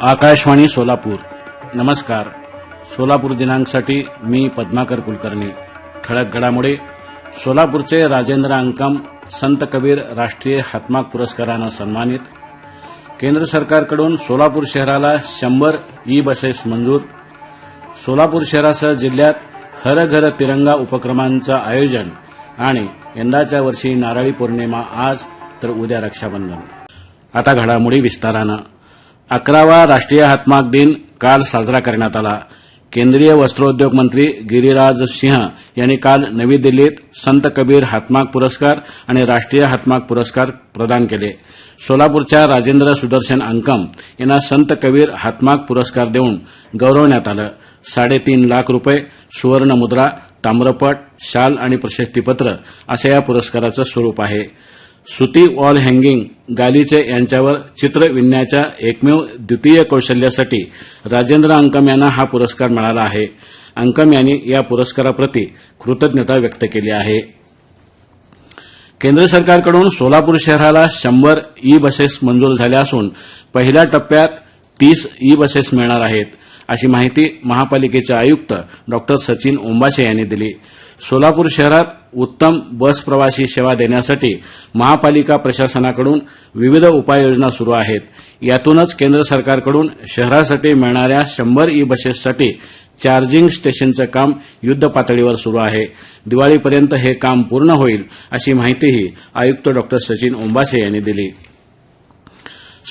आकाशवाणी सोलापूर. नमस्कार. सोलापूर दिनांकसाठी मी पद्माकर कुलकर्णी. ठळक घडामोडी. सोलापूरचे राजेंद्र अंकम संत कबीर राष्ट्रीय हातमाग पुरस्कारानं सन्मानित. केंद्र सरकारकडून सोलापूर शहराला शंभर ई बसेस मंजूर. सोलापूर शहरासह जिल्ह्यात हर घर तिरंगा उपक्रमांचं आयोजन आणि यंदाच्या वर्षी नारळी पौर्णिमा आज तर उद्या रक्षाबंधन. आता घडामोडी विस्तारानं. अकरावा राष्ट्रीय हातमाग दिन काल साजरा करण्यात आला. केंद्रीय वस्त्रोद्योग मंत्री गिरिराज सिंह यांनी काल नवी दिल्लीत संत कबीर हातमाग पुरस्कार आणि राष्ट्रीय हातमाग पुरस्कार प्रदान केले. सोलापूरच्या राजेंद्र सुदर्शन अंकम यांना संत कबीर हातमाग पुरस्कार देऊन गौरवण्यात आलं. साडेतीन लाख रुपये सुवर्ण मुद्रा ताम्रपट शाल आणि प्रशस्तीपत्र असं या पुरस्काराचं स्वरूप आहे. सुती वॉल हँगिंग गालिचे यांच्यावर चित्र विणण्याच्या एकमेव द्वितीय कौशल्यासाठी राजेंद्र अंकम यांना हा पुरस्कार मिळाला आहे. अंकम यांनी या पुरस्काराप्रती कृतज्ञता व्यक्त केली आहे. केंद्र सरकारकडून सोलापूर शहराला शंभर ई बसेस मंजूर झाल्या असून पहिल्या टप्प्यात तीस ई बसेस मिळणार आहेत अशी माहिती महापालिकेचे आयुक्त डॉ सचिन ओंबाशे यांनी दिली. सोलापूर शहरात उत्तम बस प्रवासी सेवा देण्यासाठी महापालिका प्रशासनाकडून विविध उपाययोजना सुरू आहेत. यातूनच केंद्र सरकारकडून शहरासाठी मिळणाऱ्या शंभर ई बसेससाठी चार्जिंग स्टेशनचं काम युद्धपातळीवर सुरू आहे. दिवाळीपर्यंत हे काम पूर्ण होईल अशी माहितीही आयुक्त डॉ. सचिन ओंबासे यांनी दिली.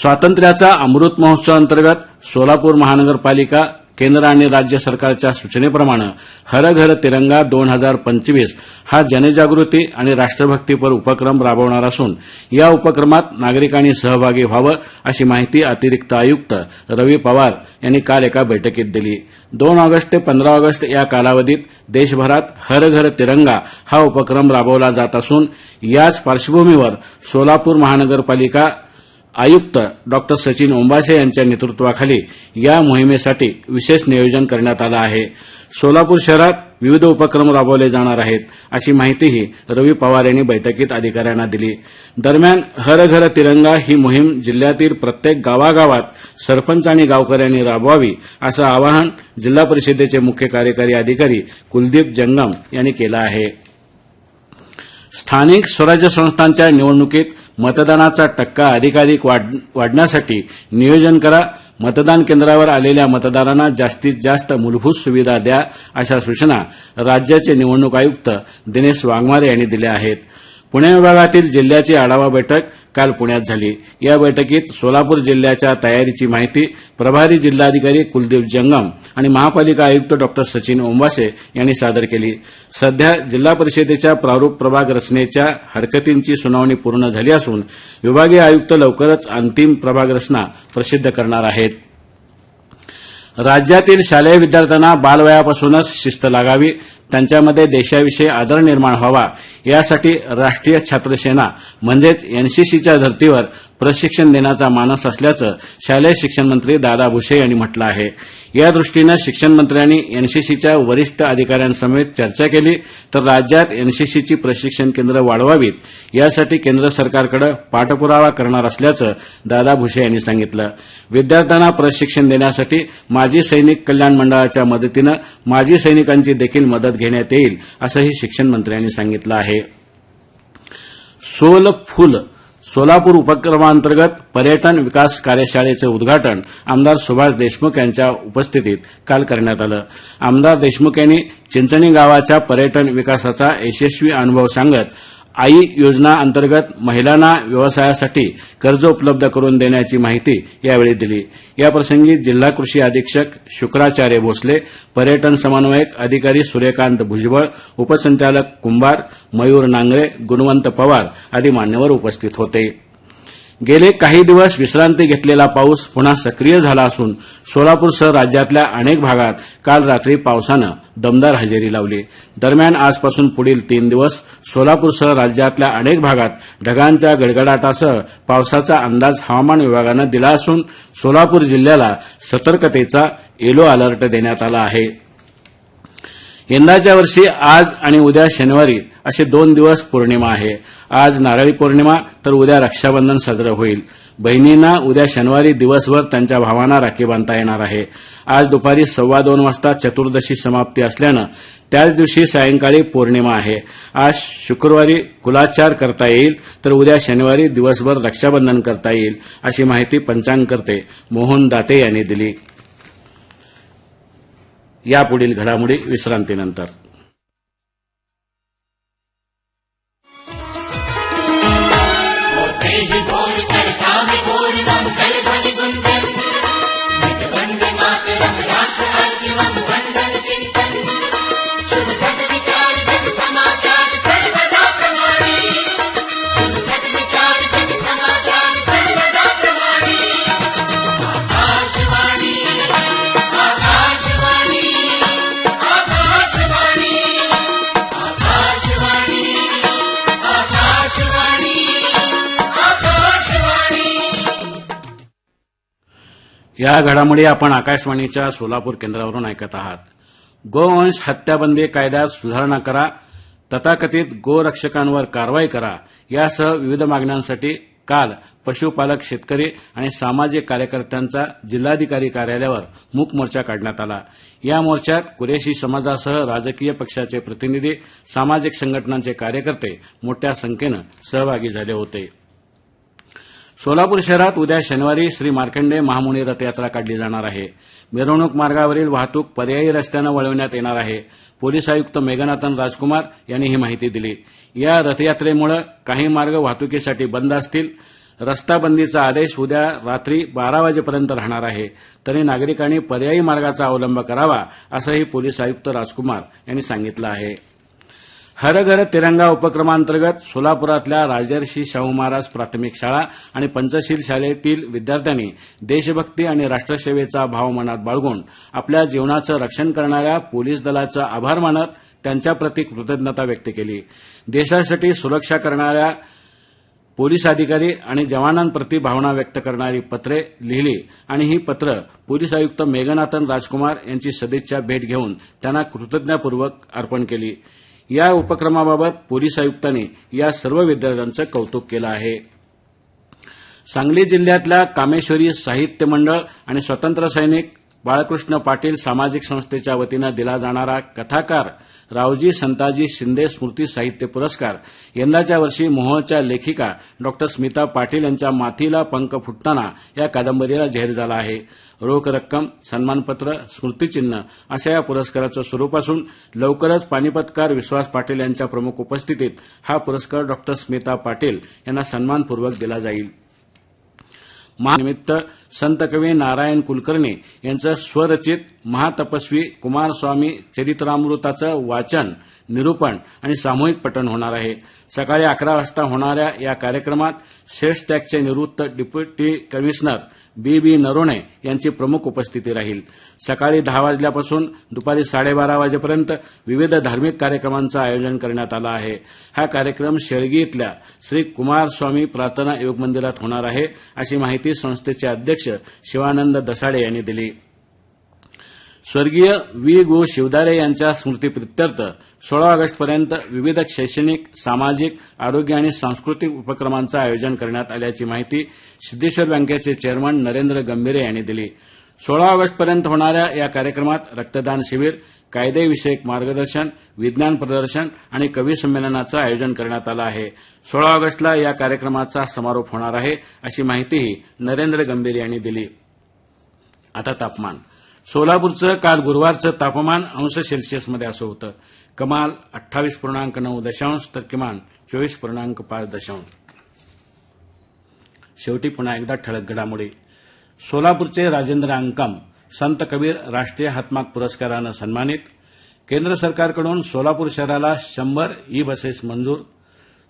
स्वातंत्र्याचा अमृत महोत्सवअंतर्गत सोलापूर महानगरपालिका केंद्र आणि राज्य सरकारच्या सूचनेप्रमाणे हर घर तिरंगा दोन हजार पंचवीस हा जनजागृती आणि राष्ट्रभक्तीपर उपक्रम राबवणार असून या उपक्रमात नागरिकांनी सहभागी व्हावं अशी माहिती अतिरिक्त आयुक्त रवी पवार यांनी काल एका बैठकीत दिली. दोन ऑगस्ट ते पंधरा ऑगस्ट या कालावधीत देशभरात हर घर तिरंगा हा उपक्रम राबवला जात असून याच पार्श्वभूमीवर सोलापूर महानगरपालिका आयुक्त डॉक्टर सचिन ओंबासे यांच्या नेतृत्वाखाली या मोहिमेसाठी विशेष नियोजन करण्यात आलं आहे. सोलापूर शहरात विविध उपक्रम राबवले जाणार आहेत अशी माहितीही रवी पवार यांनी बैठकीत अधिकाऱ्यांना दिली. दरम्यान हर घर तिरंगा ही मोहीम जिल्ह्यातील प्रत्येक गावागावात सरपंच आणि गावकऱ्यांनी राबवावी असं आवाहन जिल्हा परिषदेचे मुख्य कार्यकारी अधिकारी कुलदीप जंगम यांनी केलं आहे. स्थानिक स्वराज्य संस्थांच्या निवडणुकीत मतदानाचा टक्का अधिकाधिक वाढ- वाढण्यासाठी नियोजन करा. मतदान केंद्रावर आलेल्या मतदारांना जास्तीत जास्त मूलभूत सुविधा द्या अशा सूचना राज्याचे निवडणूक आयुक्त दिनेश वाघमारे यांनी दिल्या आहेत. पुणे विभागातील जिल्ह्याची आढावा बैठक काल पुण्यात झाली. या बैठकीत सोलापूर जिल्ह्याच्या तयारीची माहिती प्रभारी जिल्हाधिकारी कुलदीप जंगम आणि महापालिका आयुक्त डॉ सचिन ओंबासे यांनी सादर केली. सध्या जिल्हा परिषदेच्या प्रारूप प्रभाग रचनेच्या हरकतींची सुनावणी पूर्ण झाली असून विभागीय आयुक्त लवकरच अंतिम प्रभाग रचना प्रसिद्ध करणार आहेत. राज्यातील शालेय विद्यार्थ्यांना बालवयापासूनच शिस्त लागावी त्यांच्यामध्ये देशाविषयी आदर निर्माण व्हावा यासाठी राष्ट्रीय छात्र सेना म्हणजेच एनसीसीच्या धर्तीवर प्रशिक्षण देण्याचा मानस असल्याचं शालेय शिक्षण मंत्री दादा भुसे यांनी म्हटलं आहे. या दृष्टीनं शिक्षण मंत्र्यांनी एनसीसीच्या वरिष्ठ अधिकाऱ्यांसमवेत चर्चा केली तर राज्यात एनसीसीची प्रशिक्षण केंद्र वाढवावीत यासाठी केंद्र सरकारकडे पाठपुरावा करणार असल्याचं दादा भुसे यांनी सांगितलं. विद्यार्थ्यांना प्रशिक्षण देण्यासाठी माजी सैनिक कल्याण मंडळाच्या मदतीनं माजी सैनिकांची देखील मदत घेण्यात येईल असंही शिक्षण मंत्र्यांनी सांगितलं आहे. सोल फुल सोलापूर उपक्रमांतर्गत पर्यटन विकास कार्यशाळेचं उद्घाटन आमदार सुभाष देशमुख यांच्या उपस्थितीत काल करण्यात आलं. आमदार देशमुख यांनी चिंचणी गावाच्या पर्यटन विकासाचा यशस्वी अनुभव सांगत आई योजना अंतर्गत महिलांना व्यवसायासाठी कर्ज उपलब्ध करून देण्याची माहिती यावेळी दिली. याप्रसंगी जिल्हा कृषी अधीक्षक शुक्राचार्य भोसले पर्यटन समन्वयक अधिकारी सूर्यकांत भुजबळ उपसंचालक कुंभार मयूर नांगरे गुणवंत पवार आदी मान्यवर उपस्थित होते. गेले काही दिवस विश्रांती घेतलेला पाऊस पुन्हा सक्रिय झाला असून सोलापूरसह राज्यातल्या अनेक भागात काल रात्री पावसानं दमदार हजेरी लावली. दरम्यान आजपासून पुढील तीन दिवस सोलापूरसह राज्यातल्या अनेक भागात ढगांच्या गडगडाटासह पावसाचा अंदाज हवामान विभागानं दिला असून सोलापूर जिल्ह्याला सतर्कतेचा येलो अलर्ट देण्यात आला आहे. यंदाच्या वर्षी आज आणि उद्या शनिवारी असे दोन दिवस पौर्णिमा आहे. आज नारळी पौर्णिमा तर उद्या रक्षाबंधन साजरं होईल. बहिणींना उद्या शनिवारी दिवसभर त्यांच्या भावांना राखी बांधता येणार आहे. आज दुपारी सव्वा दोन वाजता चतुर्दशी समाप्ती असल्यानं त्याच दिवशी सायंकाळी पौर्णिमा आहे. आज शुक्रवारी कुलाचार करता येईल तर उद्या शनिवारी दिवसभर रक्षाबंधन करता येईल अशी माहिती पंचांगकर्ते मोहन दाते यांनी दिली. यापुढील घडामोडी विश्रांतीनंतर. या घडामोडी आपण आकाशवाणीच्या सोलापूर केंद्रावरून ऐकत आहात. गोवंश हत्याबंदी कायद्यात सुधारणा करा तथाकथित गोरक्षकांवर कारवाई करा यासह विविध मागण्यांसाठी काल पशुपालक शेतकरी आणि सामाजिक कार्यकर्त्यांचा जिल्हाधिकारी कार्यालयावर मूक मोर्चा काढण्यात आला. या मोर्चात कुरेशी समाजासह राजकीय पक्षाचे प्रतिनिधी सामाजिक संघटनांचे कार्यकर्ते मोठ्या संख्येनं सहभागी झाले होते. सोलापूर शहरात उद्या शनिवारी श्री मार्कंडे महामुनी रथयात्रा काढली जाणार आहे. मिरवणूक मार्गावरील वाहतूक पर्यायी रस्त्यानं वळवण्यात येणार आहे. पोलीस आयुक्त मेघनाथन राजकुमार यांनी ही माहिती दिली. या रथयात्रेमुळे काही मार्ग वाहतुकीसाठी बंद असतील. रस्ता बंदीचा आदेश उद्या रात्री बारा वाजेपर्यंत राहणार आहे. तरी नागरिकांनी पर्यायी मार्गाचा अवलंब करावा असंही पोलीस आयुक्त राजकुमार यांनी सांगितलं आहे. हर घर तिरंगा उपक्रमांतर्गत सोलापुरातल्या राजर्षी शाहू महाराज प्राथमिक शाळा आणि पंचशील शाळेतील विद्यार्थ्यांनी देशभक्ती आणि राष्ट्रसेवेचा भाव मनात बाळगून आपल्या जीवनाचं रक्षण करणाऱ्या पोलीस दलाचं आभार मानत त्यांच्याप्रती कृतज्ञता व्यक्त केली. देशासाठी सुरक्षा करणाऱ्या पोलीस अधिकारी आणि जवानांप्रती भावना व्यक्त करणारी पत्रे लिहिली आणि ही पत्र पोलीस आयुक्त मेघनाथन राजकुमार यांची सदिच्छा भेट घेऊन त्यांना कृतज्ञतापूर्वक अर्पण केली. या उपक्रमाबाबत पोलीस आयुक्तांनी या सर्व विद्यार्थ्यांचं कौतुक केलं आहे. सांगली जिल्ह्यातल्या कामेश्वरी साहित्य मंडळ आणि स्वतंत्र सैनिक बाळकृष्ण पाटील सामाजिक संस्थेच्या वतीनं दिला जाणारा कथाकार रावजी संताजी शिंदे स्मृती साहित्य पुरस्कार. यंदाच्या वर्षी मोहोळच्या लेखिका डॉ. स्मिता पाटील यांच्या माथीला पंख फुटताना या कादंबरीला जाहीर झाला आहे. रोख रक्कम सन्मानपत्र स्मृतिचिन्ह अशा या पुरस्काराचं स्वरूप असून लवकरच पानिपतकार विश्वास पाटील यांच्या प्रमुख उपस्थितीत हा पुरस्कार डॉ. स्मिता पाटील यांना सन्मानपूर्वक दिला जाईल. महानिमित्त संत कवी नारायण कुलकर्णी यांचं स्वरचित महातपस्वी कुमारस्वामी चरित्रामृताचं वाचन निरूपण आणि सामूहिक पठण होणार आहे. सकाळी अकरा वाजता होणाऱ्या या कार्यक्रमात सेस टॅगचे निवृत्त डिप्युटी कमिशनर बी बी नरोणे यांची प्रमुख उपस्थिती राहील. सकाळी दहा वाजल्यापासून दुपारी साडेबारा वाजेपर्यंत विविध धार्मिक कार्यक्रमांचं आयोजन करण्यात आलं आहे. हा कार्यक्रम शेळगी इथल्या श्री कुमारस्वामी प्रार्थना योग मंदिरात होणार आहे अशी माहिती संस्थेचे अध्यक्ष अध्यक्ष शिवानंद दसाडे यांनी दिली. स्वर्गीय वी गो. शिवदारे यांच्या स्मृतीप्रित्यर्थ सोळा ऑगस्टपर्यंत विविध शैक्षणिक सामाजिक आरोग्य आणि सांस्कृतिक उपक्रमांचं आयोजन करण्यात आल्याची माहिती सिद्धेश्वर बँकेचे चेअरमन नरेंद्र गंभीरे यांनी दिली. सोळा ऑगस्टपर्यंत होणाऱ्या या कार्यक्रमात रक्तदान शिबिर कायदेविषयक मार्गदर्शन विज्ञान प्रदर्शन आणि कवी संमेलनाचं आयोजन करण्यात आलं आहे. सोळा ऑगस्टला या कार्यक्रमाचा समारोप होणार आहे अशी माहितीही नरेंद्र गंभीर यांनी दिली. आता तापमान. सोलापूरचं काल गुरुवारचं तापमान अंश सेल्सिअसमध्ये असं होतं. कमाल अठ्ठावीस पूर्णांक नऊ दशांश तर किमान चोवीस पूर्णांक पाच दशांश. शेवटी पुन्हा एकदा ठळक घडामोडी. सोलापूरचे राजेंद्र अंकम संत कबीर राष्ट्रीय हातमाग पुरस्कारानं सन्मानित. केंद्र सरकारकडून सोलापूर शहराला शंभर ई बसेस मंजूर.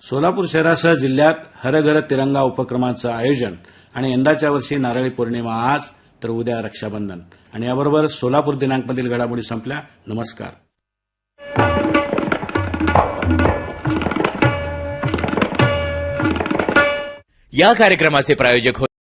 सोलापूर शहरासह जिल्ह्यात हर घर तिरंगा उपक्रमाचं आयोजन आणि यंदाच्या वर्षी नारळी पौर्णिमा आज तर उद्या रक्षाबंधन. आणि याबरोबर सोलापूर दिनांकमधील घडामोडी संपल्या. नमस्कार. या कार्यक्रमाचे प्रायोजक होते